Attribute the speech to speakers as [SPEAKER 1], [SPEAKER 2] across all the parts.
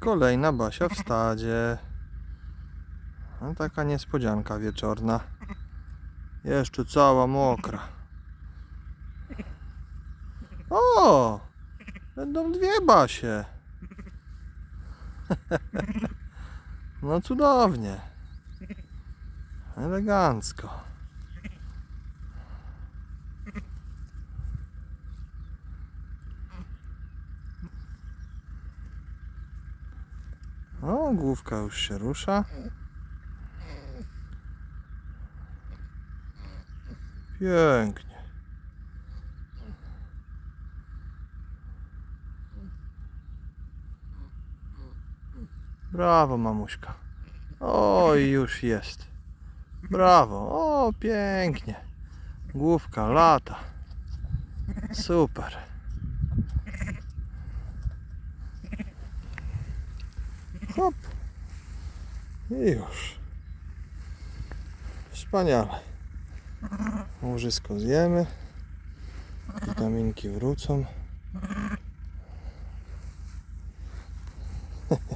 [SPEAKER 1] Kolejna Basia w stadzie. No, taka niespodzianka wieczorna. Jeszcze cała mokra. O! Będą dwie Basie. No cudownie. Elegancko. Główka już się rusza. Pięknie. Brawo, mamuśka. Oj, już jest. Brawo. O, pięknie. Główka lata. Super. Hop. I już. Wspaniale. Łożysko zjemy. Witaminki wrócą.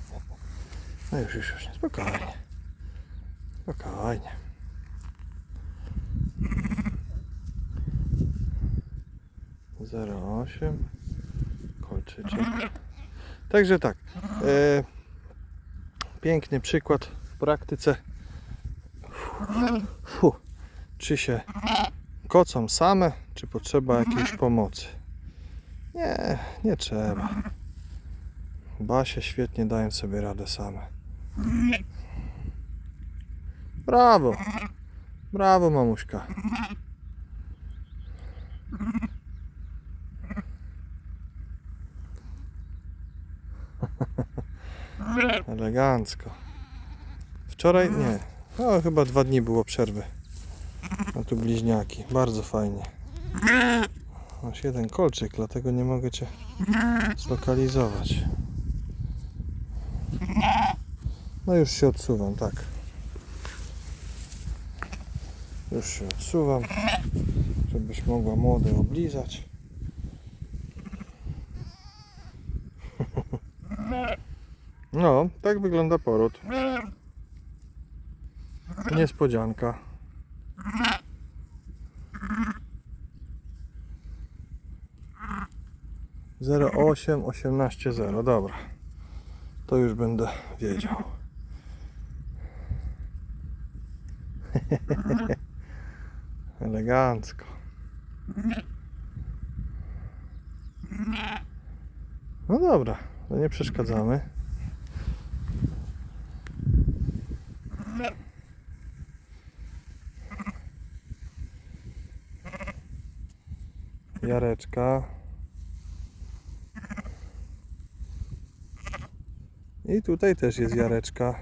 [SPEAKER 1] No już, już, już. Spokojnie. Spokojnie. Zero osiem. Kolczyczek. Także tak. E, piękny przykład w praktyce. Fu, czy się kocą same, czy potrzeba jakiejś pomocy? Nie, nie trzeba. Basie świetnie dają sobie radę same. Brawo. Brawo, mamuśka. Elegancko. Wczoraj nie. No chyba dwa dni było przerwy. A tu bliźniaki. Bardzo fajnie. Masz jeden kolczyk, dlatego nie mogę cię zlokalizować. No już się odsuwam, tak. Już się odsuwam, żebyś mogła młode oblizać. No, tak wygląda poród. Niespodzianka. Zero osiem osiemnaście zero, dobra. To już będę wiedział. Elegancko. No dobra, nie przeszkadzamy. Jareczka. I tutaj też jest Jareczka.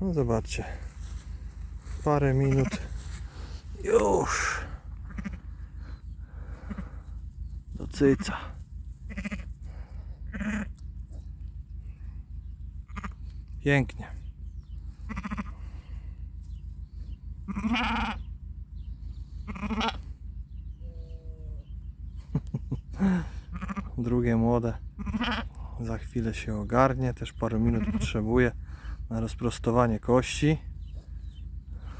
[SPEAKER 1] No zobaczcie. Parę minut. Już. Do cyca. Pięknie. Drugie młode. Za chwilę się ogarnie, też parę minut potrzebuje na rozprostowanie kości.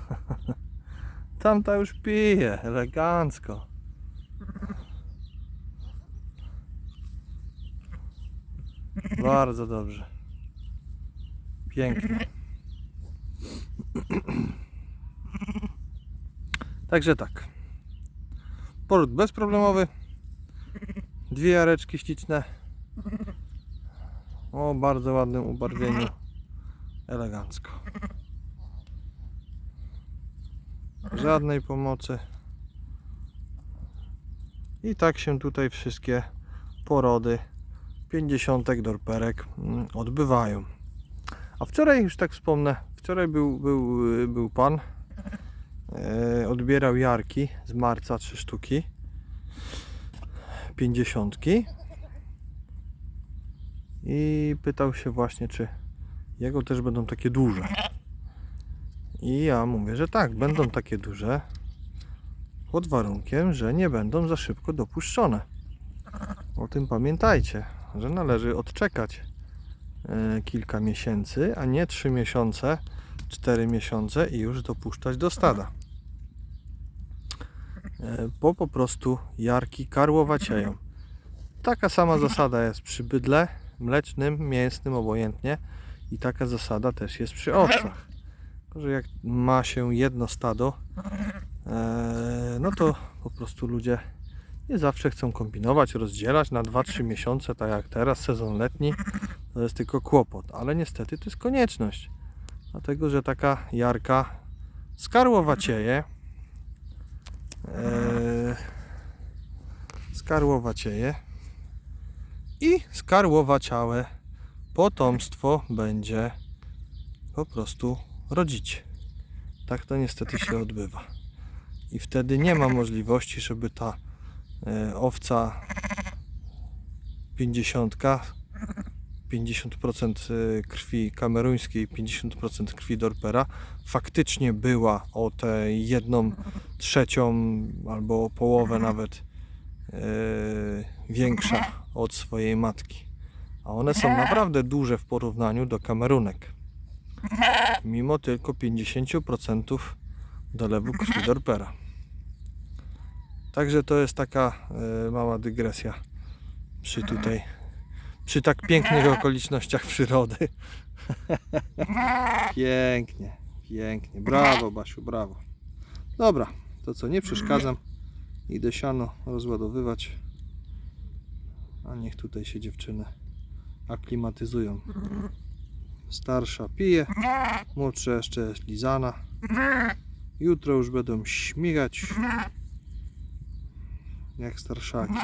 [SPEAKER 1] Tamta już pije, elegancko. Bardzo dobrze. Pięknie. Także tak. Poród bezproblemowy. Dwie jareczki śliczne. O bardzo ładnym ubarwieniu. Elegancko. Żadnej pomocy. I tak się tutaj wszystkie porody 50 dorperek mm, odbywają. A wczoraj już tak wspomnę, wczoraj był, był, był pan, odbierał jarki z marca, trzy sztuki, 50 i pytał się właśnie, czy jego też będą takie duże. I ja mówię, że tak, będą takie duże, pod warunkiem, że nie będą za szybko dopuszczone. O tym pamiętajcie. że należy odczekać e, kilka miesięcy, a nie 3 miesiące, 4 miesiące i już dopuszczać do stada. E, Bo po prostu jarki karłowacieją. Taka sama zasada jest przy bydle mlecznym, mięsnym, obojętnie. I taka zasada też jest przy owcach. Tylko, że jak ma się jedno stado, e, no to po prostu ludzie nie zawsze chcą kombinować, rozdzielać na 2-3 miesiące, tak jak teraz, sezon letni. To jest tylko kłopot, ale niestety to jest konieczność. Dlatego, że taka jarka skarłowacieje. E, skarłowacieje i skarłowaciałe potomstwo będzie po prostu rodzić. Tak to niestety się odbywa. I wtedy nie ma możliwości, żeby ta e, owca 50 50% e, krwi kameruńskiej, 50% krwi dorpera faktycznie była o tę jedną trzecią albo o połowę nawet e, większa od swojej matki. A one są naprawdę duże w porównaniu do kamerunek. Mimo tylko 50% dolewu krwi dorpera. Także to jest taka e, mała dygresja przy tutaj, przy tak pięknych okolicznościach przyrody. pięknie, pięknie. Brawo Basiu, brawo. Dobra, to co, nie przeszkadzam. Idę siano rozładowywać. A niech tutaj się dziewczyny aklimatyzują. Starsza pije, młodsza jeszcze jest lizana. Jutro już będą śmigać jak starszaki.